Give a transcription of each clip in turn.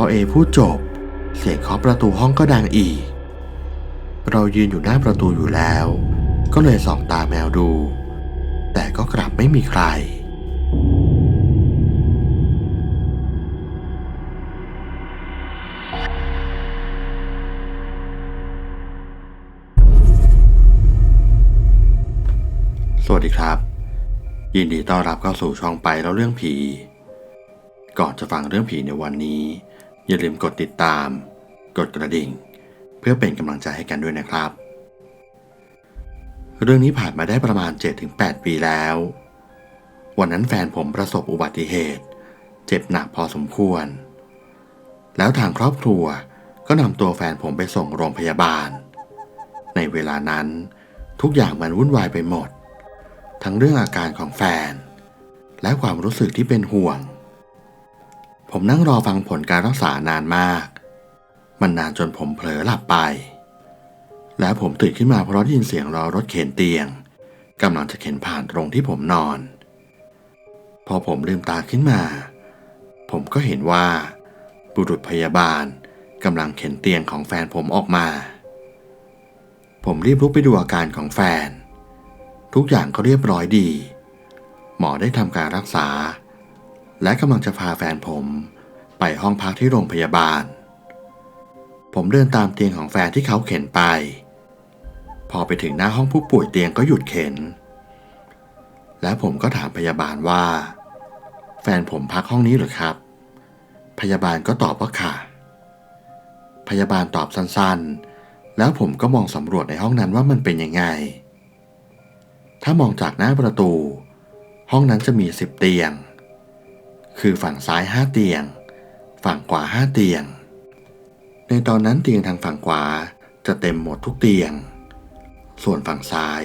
พอเอพูดจบ เสียงเคาะประตูห้องก็ดังอีก เรายืนอยู่หน้าประตูอยู่แล้ว ก็เลยส่องตาแมวดู แต่ก็กลับไม่มีใคร สวัสดีครับ ยินดีต้อนรับเข้าสู่ช่องไปแล้วเรื่องผี ก่อนจะฟังเรื่องผีในวันนี้ อย่าลืมกดติดตาม กดกระดิ่ง เพื่อเป็นกำลังใจให้กันด้วยนะครับ เรื่องนี้ผ่านมาได้ประมาณ 7-8 ปีแล้ว วันนั้นแฟนผมประสบอุบัติเหตุ เจ็บหนักพอสมควร แล้วทางครอบครัวก็นำตัวแฟนผมไปส่งโรงพยาบาล ในเวลานั้นทุกอย่างมันวุ่นวายไปหมด ทั้งเรื่องอาการของแฟน และความรู้สึกที่เป็นห่วง ผมนั่งรอฟังผลการรักษานานมาก มันนานจนผมเผลอหลับไป แล้วผมตื่นขึ้นมาเพราะได้ยินเสียงรอรถเข็นเตียงกำลังจะเข็นผ่านตรงที่ผมนอน พอผมลืมตาขึ้นมา ผมก็เห็นว่า บุรุษพยาบาลกำลังเข็นเตียงของแฟนผมออกมา ผมรีบลุกไปดูอาการของแฟน ทุกอย่างก็เรียบร้อยดี หมอได้ทำการรักษา และกำลังจะพาแฟนผม ไปห้องพักที่โรงพยาบาล ผมเดินตามเตียงของแฟนที่เขาเข็นไป พอไปถึงหน้าห้องผู้ป่วยเตียงก็หยุดเข็น และผมก็ถามพยาบาลว่า แฟนผมพักห้องนี้หรือครับ พยาบาลก็ตอบว่าค่ะ พยาบาลตอบสั้นๆ แล้วผมก็มองสำรวจในห้องนั้นว่ามันเป็นยังไง ถ้ามองจากหน้าประตู ห้องนั้นจะมีสิบเตียง คือฝั่งซ้ายห้าเตียง ฝั่งขวาห้าเตียง ในตอนนั้นเตียงทางฝั่งขวาจะเต็มหมดทุกเตียง ส่วนฝั่งซ้าย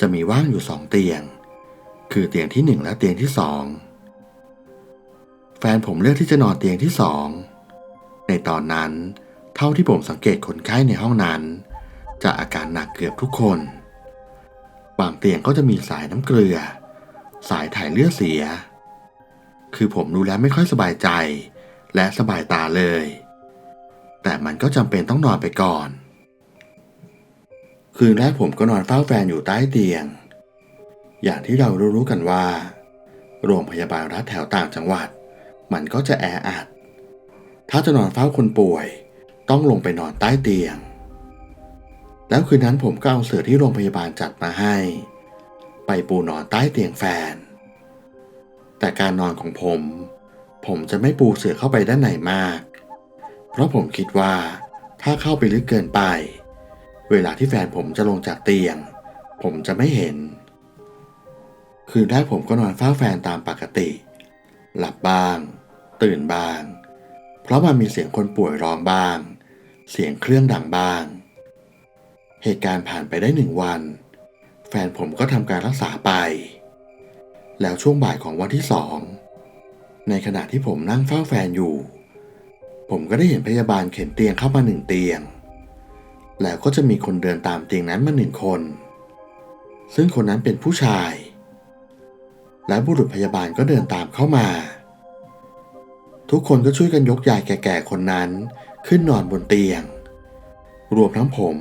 จะมีว่างอยู่สองเตียง คือเตียงที่หนึ่งและเตียงที่สองแฟนผมเลือกที่จะนอนเตียงที่สอง ในตอนนั้น เท่าที่ผมสังเกตคนไข้ในห้องนั้น จะอาการหนักเกือบทุกคน บางเตียงก็จะมีสายน้ำเกลือ สายถ่ายเลือดเสีย คือผมดูแล้วไม่ค่อยสบายใจ และสบายตาเลย แต่มันก็จำเป็นต้องนอนไปก่อน คืนแรกผมก็นอนเฝ้าแฟนอยู่ใต้เตียง อย่างที่เรารู้ๆกันว่า โรงพยาบาลรัฐแถวต่างจังหวัด มันก็จะแออัด ถ้าจะนอนเฝ้าคนป่วย ต้องลงไปนอนใต้เตียง แล้วคืนนั้นผมก็เอาเสื่อที่โรงพยาบาลจัดมาให้ ไปปูนอนใต้เตียงแฟน แต่การนอนของผม ผมจะไม่ปูเสื่อเข้าไปด้านในมาก เพราะผมคิดว่าถ้าเข้าไปลึกเกินไป เวลาที่แฟนผมจะลงจากเตียง ผมจะไม่เห็น คืนแรกผมก็นอนเฝ้าแฟนตามปกติ หลับบ้าง ตื่นบ้าง เพราะมันมีเสียงคนป่วยร้องบ้าง เสียงเครื่องดังบ้าง เหตุการณ์ผ่านไปได้หนึ่งวัน แฟนผมก็ทำการรักษาไป แล้วช่วงบ่ายของวันที่สอง ในขณะที่ผมนั่งเฝ้าแฟนอยู่ ผมก็ได้เห็นพยาบาลเข็นเตียงเข้ามาหนึ่งเตียง แล้วก็จะมีคนเดินตามเตียงนั้นมาหนึ่งคน ซึ่งคนนั้นเป็นผู้ชาย และบุรุษพยาบาลก็เดินตามเข้ามา ทุกคนก็ช่วยกันยกยายแก่ๆคนนั้นขึ้นนอนบนเตียง รวมทั้งผม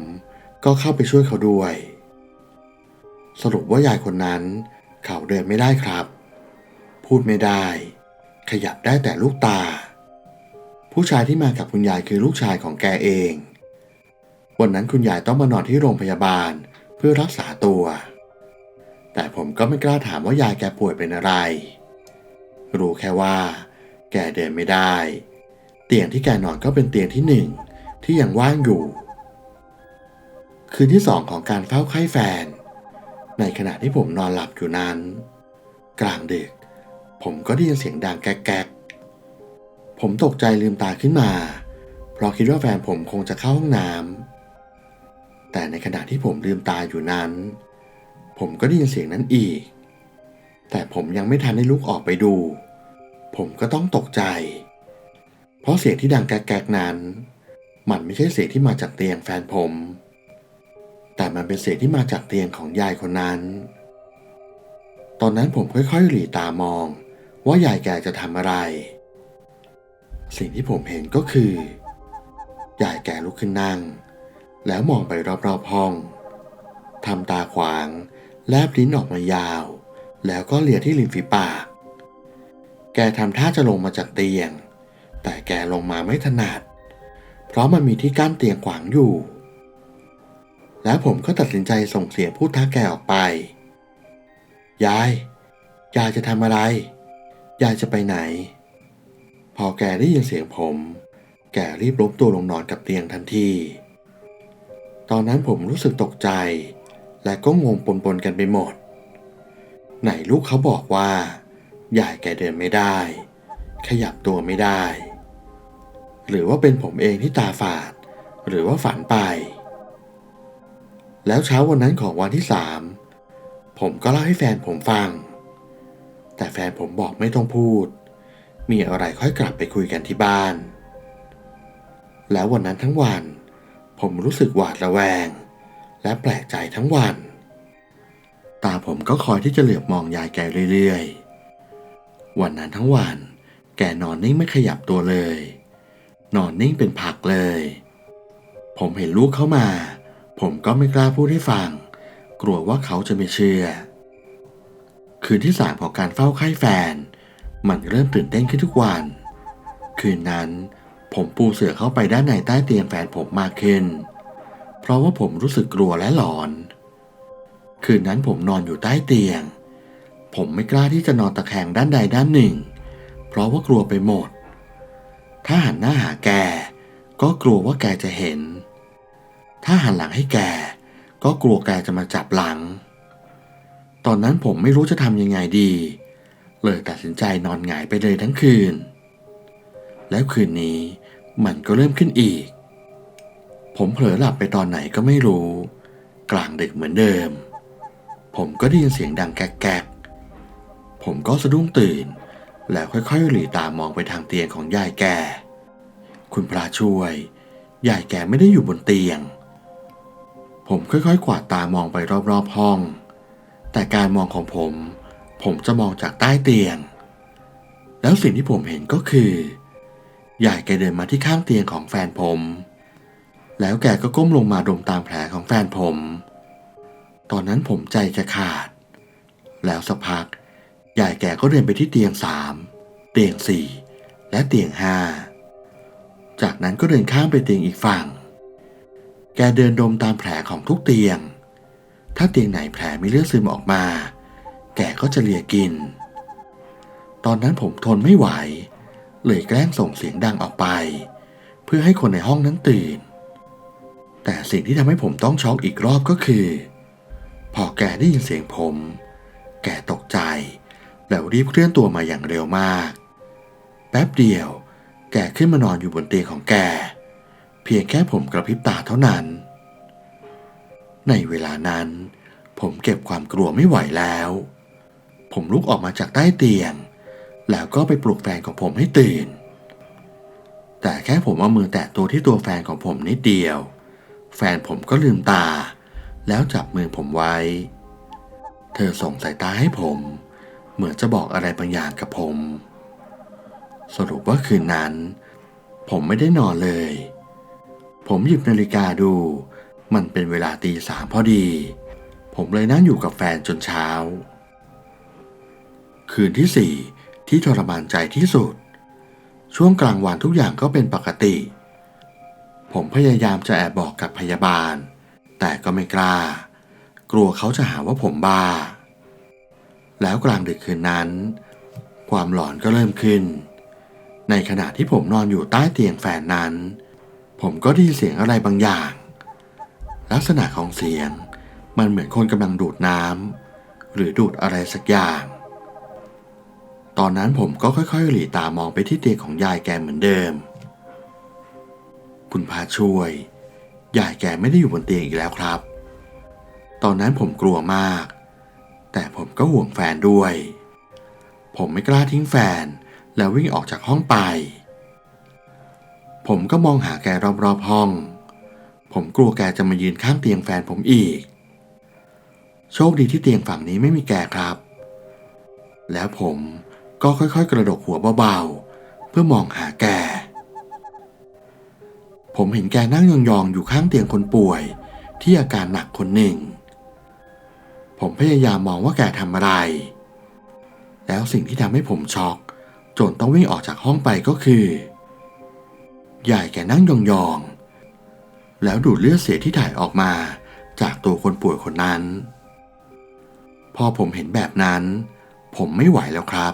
ก็เข้าไปช่วยเขาด้วย สรุปว่ายายคนนั้น เขาเดินไม่ได้ครับ พูดไม่ได้ ขยับได้แต่ลูกตา ผู้ชายที่มากับคุณยายคือลูกชายของแกเอง วันนั้นคุณยายต้องมานอนที่โรงพยาบาลเพื่อรักษาตัว แต่ผมก็ไม่กล้าถามว่ายายแกป่วยเป็นอะไร รู้แค่ว่า แกเดินไม่ได้ เตียงที่แกนอนก็เป็นเตียงที่หนึ่งที่ยังว่างอยู่ คืนที่สองของการเฝ้าไข้แฟน ในขณะที่ผมนอนหลับอยู่นั้น กลางดึก ผมก็ได้ยินเสียงดังแก๊กๆผมตกใจลืมตาขึ้นมา เพราะคิดว่าแฟนผมคงจะเข้าห้องน้ำแต่ในขณะที่ผมลืมตาอยู่นั้น ผมก็ได้ยินเสียงนั้นอีก แต่ผมยังไม่ทันได้ลุกออกไปดู ผมก็ต้องตกใจ เพราะเสียงที่ดังแก๊กๆนั้น มันไม่ใช่เสียงที่มาจากเตียงแฟนผมแมันเป็นเสียงที่มาจากเตียงของยายคนนั้น ตอนนั้นผมค่อยๆหลีตามอง ว่ายายแกจะทำอะไร สิ่งที่ผมเห็นก็คือยายแกลุกขึ้นนั่ง แล้วมองไปรอบๆห้องทำตาขวาง แลบลิ้นออกมายาว แล้วก็เลียที่ริมฝีปาก แกทำท่าจะลงมาจากเตียง แต่แกลงมาไม่ถนัด เพราะมันมีที่กั้นเตียงขวางอยู่ แล้วผมก็ตัดสินใจส่งเสียงพูดท้าแกออกไป ยาย ยายจะทำอะไร ยายจะไปไหน พอแกได้ยินเสียงผม แกรีบล้มตัวลงนอนกับเตียงทันที ตอนนั้นผมรู้สึกตกใจ และก็งงปนๆกันไปหมด ไหนลูกเขาบอกว่า ยายแกเดินไม่ได้ ขยับตัวไม่ได้ หรือว่าเป็นผมเองที่ตาฝาด หรือว่าฝันไป แล้วเช้าวันนั้นของวันที่สามผมก็เล่าให้แฟนผมฟัง แต่แฟนผมบอกไม่ต้องพูด มีอะไรค่อยกลับไปคุยกันที่บ้าน แล้ววันนั้นทั้งวัน ผมรู้สึกหวาดระแวง และแปลกใจทั้งวัน ตาผมก็คอยที่จะเหลือบมองยายแกเรื่อยๆ วันนั้นทั้งวัน แกนอนนิ่งไม่ขยับตัวเลย นอนนิ่งเป็นผักเลย ผมเห็นลูกเข้ามา ผมก็ไม่กล้าพูดให้ฟัง กลัวว่าเขาจะไม่เชื่อ คืนที่สามของการเฝ้าไข้แฟน มันเริ่มตื่นเต้นขึ้นทุกวัน คืนนั้น ผมปูเสื่อเข้าไปด้านในใต้เตียงแฟนผมมากขึ้น เพราะว่าผมรู้สึกกลัวและหลอน คืนนั้นผมนอนอยู่ใต้เตียง ผมไม่กล้าที่จะนอนตะแคงด้านใดด้านหนึ่ง เพราะว่ากลัวไปหมด ถ้าหันหน้าหาแก ก็กลัวว่าแกจะเห็น ถ้าหันหลังให้แก ก็กลัวแกจะมาจับหลัง ตอนนั้นผมไม่รู้จะทำยังไงดี เลยตัดสินใจนอนหงายไปเลยทั้งคืน แล้วคืนนี้มันก็เริ่มขึ้นอีก ผมเผลอหลับไปตอนไหนก็ไม่รู้ กลางดึกเหมือนเดิม ผมก็ได้ยินเสียงดังแก๊กๆผมก็สะดุ้งตื่น แล้วค่อยๆหลีตามองไปทางเตียงของยายแก คุณพระช่วยยายแกไม่ได้อยู่บนเตียง ผมค่อยๆ กวาดตามองไปรอบๆห้อง แต่การมองของผม ผมจะมองจากใต้เตียง แล้วสิ่งที่ผมเห็นก็คือ ยายแกเดินมาที่ข้างเตียงของแฟนผม แล้วแกก็ก้มลงมาดมตามแผลของแฟนผม ตอนนั้นผมใจจะขาด แล้วสักพัก ยายแกก็เดินไปที่เตียงสาม เตียงสี่ และเตียงห้า จากนั้นก็เดินข้ามไปเตียงอีกฝั่ง แกเดินดมตามแผลของทุกเตียง ถ้าเตียงไหนแผลมีเลือดซึมออกมา แกก็จะเลียกิน ตอนนั้นผมทนไม่ไหว เลยแกล้งส่งเสียงดังออกไป เพื่อให้คนในห้องนั้นตื่น แต่สิ่งที่ทำให้ผมต้องช็อกอีกรอบก็คือ พอแกได้ยินเสียงผม แกตกใจ แล้วรีบเคลื่อนตัวมาอย่างเร็วมาก แป๊บเดียว แกขึ้นมานอนอยู่บนเตียงของแก เพียงแค่ผมกระพริบตาเท่านั้น ในเวลานั้น ผมเก็บความกลัวไม่ไหวแล้ว ผมลุกออกมาจากใต้เตียง แล้วก็ไปปลุกแฟนของผมให้ตื่น แต่แค่ผมเอามือแตะตัวที่ตัวแฟนของผมนิดเดียว แฟนผมก็ลืมตา แล้วจับมือผมไว้ เธอส่งสายตาให้ผม เหมือนจะบอกอะไรบางอย่างกับผม สรุปว่าคืนนั้น ผมไม่ได้นอนเลย ผมหยิบนาฬิกาดู มันเป็นเวลาตีสามพอดี ผมเลยนั่งอยู่กับแฟนจนเช้า คืนที่สี่ที่ทรมานใจที่สุด ช่วงกลางวันทุกอย่างก็เป็นปกติ ผมพยายามจะแอบบอกกับพยาบาล แต่ก็ไม่กล้า กลัวเขาจะหาว่าผมบ้า แล้วกลางดึกคืนนั้น ความหลอนก็เริ่มขึ้น ในขณะที่ผมนอนอยู่ใต้เตียงแฟนนั้น ผมก็ได้ยินเสียงอะไรบางอย่าง ลักษณะของเสียงมันเหมือนคนกำลังดูดน้ำหรือดูดอะไรสักอย่าง ตอนนั้นผมก็ค่อยๆ หลีตามองไปที่เตียงของยายแกเหมือนเดิม คุณพาช่วย ยายแกไม่ได้อยู่บนเตียงอีกแล้วครับ ตอนนั้นผมกลัวมาก แต่ผมก็ห่วงแฟนด้วย ผมไม่กล้าทิ้งแฟนแล้ววิ่งออกจากห้องไป ผมก็มองหาแกรอบๆห้อง ผมกลัวแกจะมายืนข้างเตียงแฟนผมอีก โชคดีที่เตียงฝั่งนี้ไม่มีแกครับ แล้วผมก็ค่อยๆ กระดกหัวเบาๆ เพื่อมองหาแก ผมเห็นแกนั่งยองๆ อยู่ข้างเตียงคนป่วย ที่อาการหนักคนหนึ่ง ผมพยายามมองว่าแกทำอะไร แล้วสิ่งที่ทำให้ผมช็อกจนต้องวิ่งออกจากห้องไปก็คือ ยายแกนั่งยองๆ แล้วดูดเลือดเสียที่ถ่ายออกมาจากตัวคนป่วยคนนั้น พอผมเห็นแบบนั้น ผมไม่ไหวแล้วครับ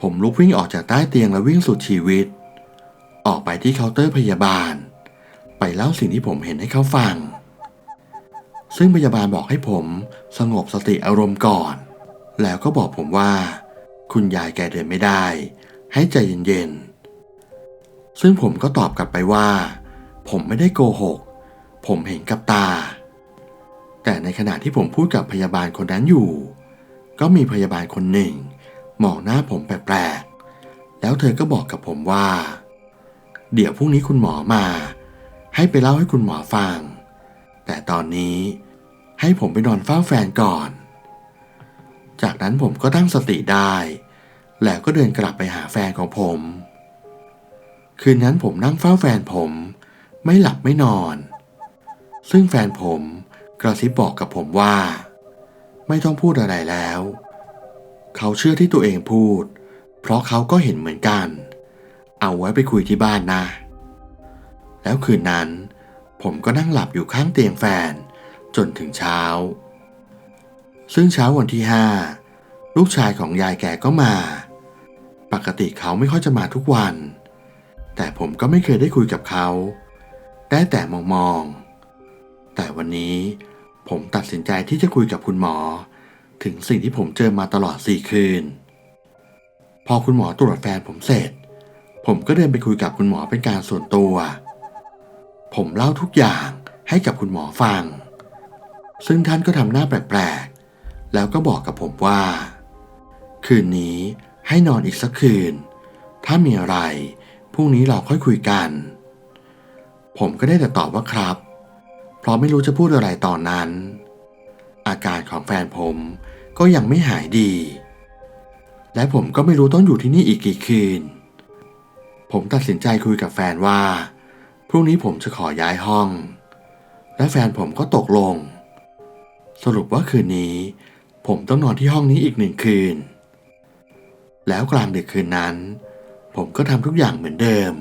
ผมลุกวิ่งออกจากใต้เตียงและวิ่งสุดชีวิต ออกไปที่เคาน์เตอร์พยาบาล ไปเล่าสิ่งที่ผมเห็นให้เขาฟัง ซึ่งพยาบาลบอกให้ผมสงบสติอารมณ์ก่อน แล้วก็บอกผมว่า คุณยายแกเดินไม่ได้ ให้ใจเย็นๆ ซึ่งผมก็ตอบกลับไปว่า ผมไม่ได้โกหก ผมเห็นกับตา แต่ในขณะที่ผมพูดกับพยาบาลคนนั้นอยู่ ก็มีพยาบาลคนหนึ่งมองหน้าผมแปลกๆ แล้วเธอก็บอกกับผมว่า เดี๋ยวพรุ่งนี้คุณหมอมา ให้ไปเล่าให้คุณหมอฟัง แต่ตอนนี้ให้ผมไปนอนเฝ้าแฟนก่อน จากนั้นผมก็ตั้งสติได้ แล้วก็เดินกลับไปหาแฟนของผม คืนนั้นผมนั่งเฝ้าแฟนผม ไม่หลับไม่นอน ซึ่งแฟนผมกระซิบบอกกับผมว่า ไม่ต้องพูดอะไรแล้ว เขาเชื่อที่ตัวเองพูด เพราะเขาก็เห็นเหมือนกัน เอาไว้ไปคุยที่บ้านนะ แล้วคืนนั้น ผมก็นั่งหลับอยู่ข้างเตียงแฟนจนถึงเช้า ซึ่งเช้าวันที่ห้าลูกชายของยายแกก็มา ปกติเขาไม่ค่อยจะมาทุกวัน แต่ผมก็ไม่เคยได้คุยกับเขา ได้แต่มองมองๆแต่วันนี้ผมตัดสินใจที่จะคุยกับคุณหมอ ถึงสิ่งที่ผมเจอมาตลอดสี่คืน พอคุณหมอตรวจแฟนผมเสร็จ ผมก็เดินไปคุยกับคุณหมอเป็นการส่วนตัว ผมเล่าทุกอย่างให้กับคุณหมอฟัง ซึ่งท่านก็ทำหน้าแปลกๆ แล้วก็บอกกับผมว่า คืนนี้ให้นอนอีกสักคืน ถ้ามีอะไร พรุ่งนี้เราค่อยคุยกัน ผมก็ได้แต่ตอบว่าครับ เพราะไม่รู้จะพูดอะไรตอนนั้น อาการของแฟนผมก็ยังไม่หายดี และผมก็ไม่รู้ต้องอยู่ที่นี่อีกกี่คืน ผมตัดสินใจคุยกับแฟนว่า พรุ่งนี้ผมจะขอย้ายห้อง และแฟนผมก็ตกลง สรุปว่าคืนนี้ ผมต้องนอนที่ห้องนี้อีกหนึ่งคืน แล้วกลางดึกคืนนั้น ผมก็ทำทุกอย่างเหมือนเดิม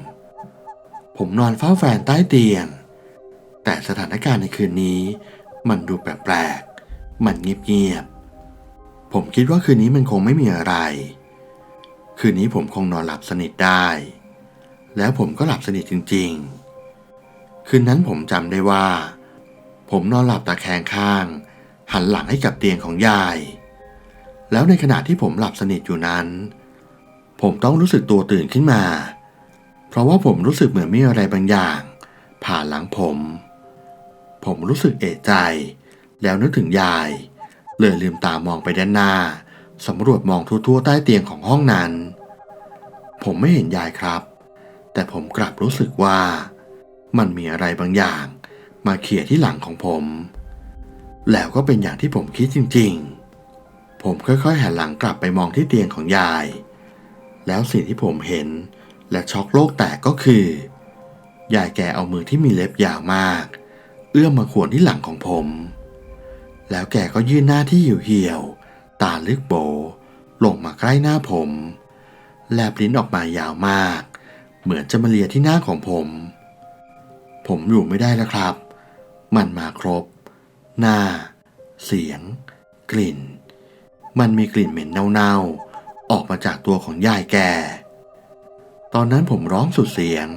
ผมนอนเฝ้าแฟนใต้เตียง แต่สถานการณ์ในคืนนี้ มันดูแปลกๆ มันเงียบๆ ผมคิดว่าคืนนี้มันคงไม่มีอะไร คืนนี้ผมคงนอนหลับสนิทได้ แล้วผมก็หลับสนิทจริง ๆ คืนนั้นผมจำได้ว่า ผมนอนหลับตาแคงข้าง หันหลังให้กับเตียงของยาย แล้วในขณะที่ผมหลับสนิทอยู่นั้น ผมต้องรู้สึกตัวตื่นขึ้นมา เพราะว่าผมรู้สึกเหมือนมีอะไรบางอย่าง ผ่านหลังผม ผมรู้สึกเอะใจ แล้วนึกถึงยาย เลยลืมตามองไปด้านหน้าสำรวจมองทั่วๆใต้เตียงของห้องนั้น ผมไม่เห็นยายครับ แต่ผมกลับรู้สึกว่า มันมีอะไรบางอย่าง มาเขี่ยที่หลังของผม แล้วก็เป็นอย่างที่ผมคิดจริง ๆ ผมค่อยๆหันหลังกลับไปมองที่เตียงของยาย แล้วสิ่งที่ผมเห็น และช็อกโลกแตกก็คือยายแกเอามือที่มีเล็บยาวมาก เอื้อมมาขวนที่หลังของผม แล้วแกก็ยื่นหน้าที่เหี่ยวๆตาลึกโบลงมาใกล้หน้าผม แลบลิ้นออกมายาวมาก เหมือนจะมาเลียที่หน้าของผม ผมอยู่ไม่ได้แล้วครับ มันมาครบ หน้า เสียง กลิ่น มันมีกลิ่นเหม็นเน่าๆ ออกมาจากตัวของยายแก ตอนนั้นผมร้องสุดเสียง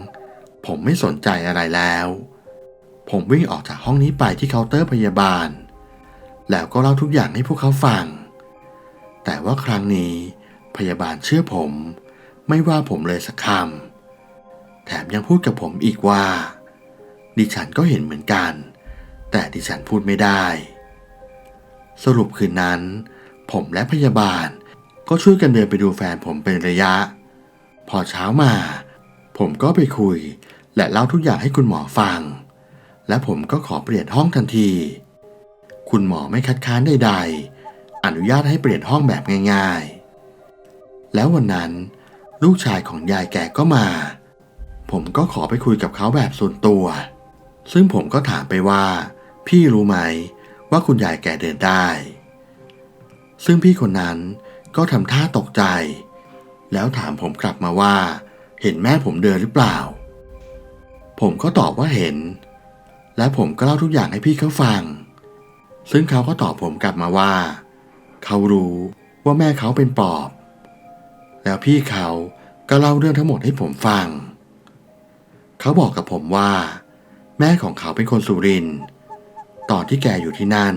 ผมไม่สนใจอะไรแล้ว ผมวิ่งออกจากห้องนี้ไปที่เคาน์เตอร์พยาบาล แล้วก็เล่าทุกอย่างให้พวกเขาฟัง แต่ว่าครั้งนี้พยาบาลเชื่อผม ไม่ว่าผมเลยสักคำ แถมยังพูดกับผมอีกว่า ดิฉันก็เห็นเหมือนกัน แต่ดิฉันพูดไม่ได้ สรุปคืนนั้น ผมและพยาบาล ก็ช่วยกันเดินไปดูแฟนผมเป็นระยะ พอเช้ามา ผมก็ไปคุย และเล่าทุกอย่างให้คุณหมอฟัง และผมก็ขอเปลี่ยนห้องทันที คุณหมอไม่คัดค้านใดๆ อนุญาตให้เปลี่ยนห้องแบบง่ายๆ แล้ววันนั้นลูกชายของยายแกก็มา ผมก็ขอไปคุยกับเขาแบบส่วนตัว ซึ่งผมก็ถามไปว่า พี่รู้ไหมว่าคุณยายแกเดินได้ ซึ่งพี่คนนั้น ก็ทำท่าตกใจ แล้วถามผมกลับมาว่า เห็นแม่ผมเดินหรือเปล่า ผมก็ตอบว่าเห็น และผมก็เล่าทุกอย่างให้พี่เขาฟัง ซึ่งเขาก็ตอบผมกลับมาว่า เขารู้ว่าแม่เขาเป็นปอบ แล้วพี่เขาก็เล่าเรื่องทั้งหมดให้ผมฟัง เขาบอกกับผมว่า แม่ของเขาเป็นคนสุรินทร์ตอนที่แกอยู่ที่นั่น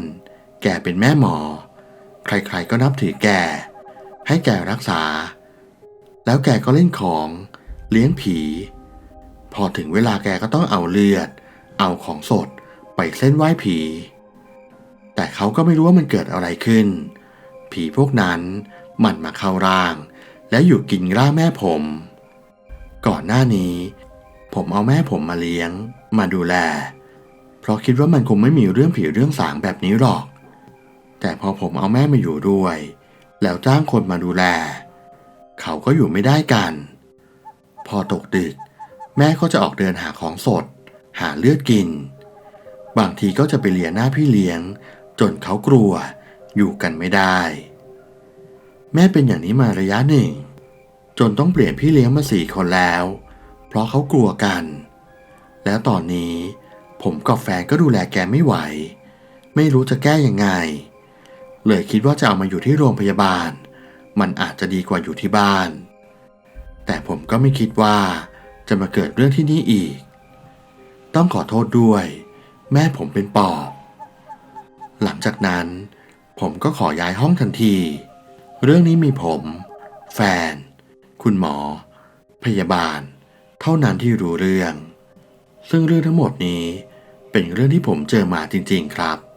แกเป็นแม่หมอ ใครๆก็นับถือแก ให้แกรักษา แล้วแกก็เล่นของ เลี้ยงผี พอถึงเวลาแกก็ต้องเอาเลือด เอาของสดไปเส้นไหว้ผี แต่เขาก็ไม่รู้ว่ามันเกิดอะไรขึ้น ผีพวกนั้นมันมาเข้าร่าง และอยู่กินร่างแม่ผม ก่อนหน้านี้ ผมเอาแม่ผมมาเลี้ยง มาดูแล เพราะคิดว่ามันคงไม่มีเรื่องผีเรื่องสางแบบนี้หรอก แต่พอผมเอาแม่มาอยู่ด้วย แล้วจ้างคนมาดูแล เขาก็อยู่ไม่ได้กัน พอตกดึก แม่ก็จะออกเดินหาของสด หาเลือดกิน บางทีก็จะไปเลียหน้าพี่เลี้ยง จนเขากลัวอยู่กันไม่ได้ แม่เป็นอย่างนี้มาระยะหนึ่ง จนต้องเปลี่ยนพี่เลี้ยงมาสี่คนแล้ว เพราะเขากลัวกัน แล้วตอนนี้ผมกับแฟนก็ดูแลแกไม่ไหว ไม่รู้จะแก้ยังไง เลยคิดว่าจะเอามาอยู่ที่โรงพยาบาล มันอาจจะดีกว่าอยู่ที่บ้าน แต่ผมก็ไม่คิดว่าจะมาเกิดเรื่องที่นี่อีก ต้องขอโทษด้วย แม่ผมเป็นปอบ หลังจากนั้น ผมก็ขอย้ายห้องทันที เรื่องนี้มีผม แฟน คุณหมอ พยาบาล เท่านั้นที่รู้เรื่อง ซึ่งเรื่องทั้งหมดนี้เป็นเรื่องที่ผมเจอมาจริง ๆ ครับ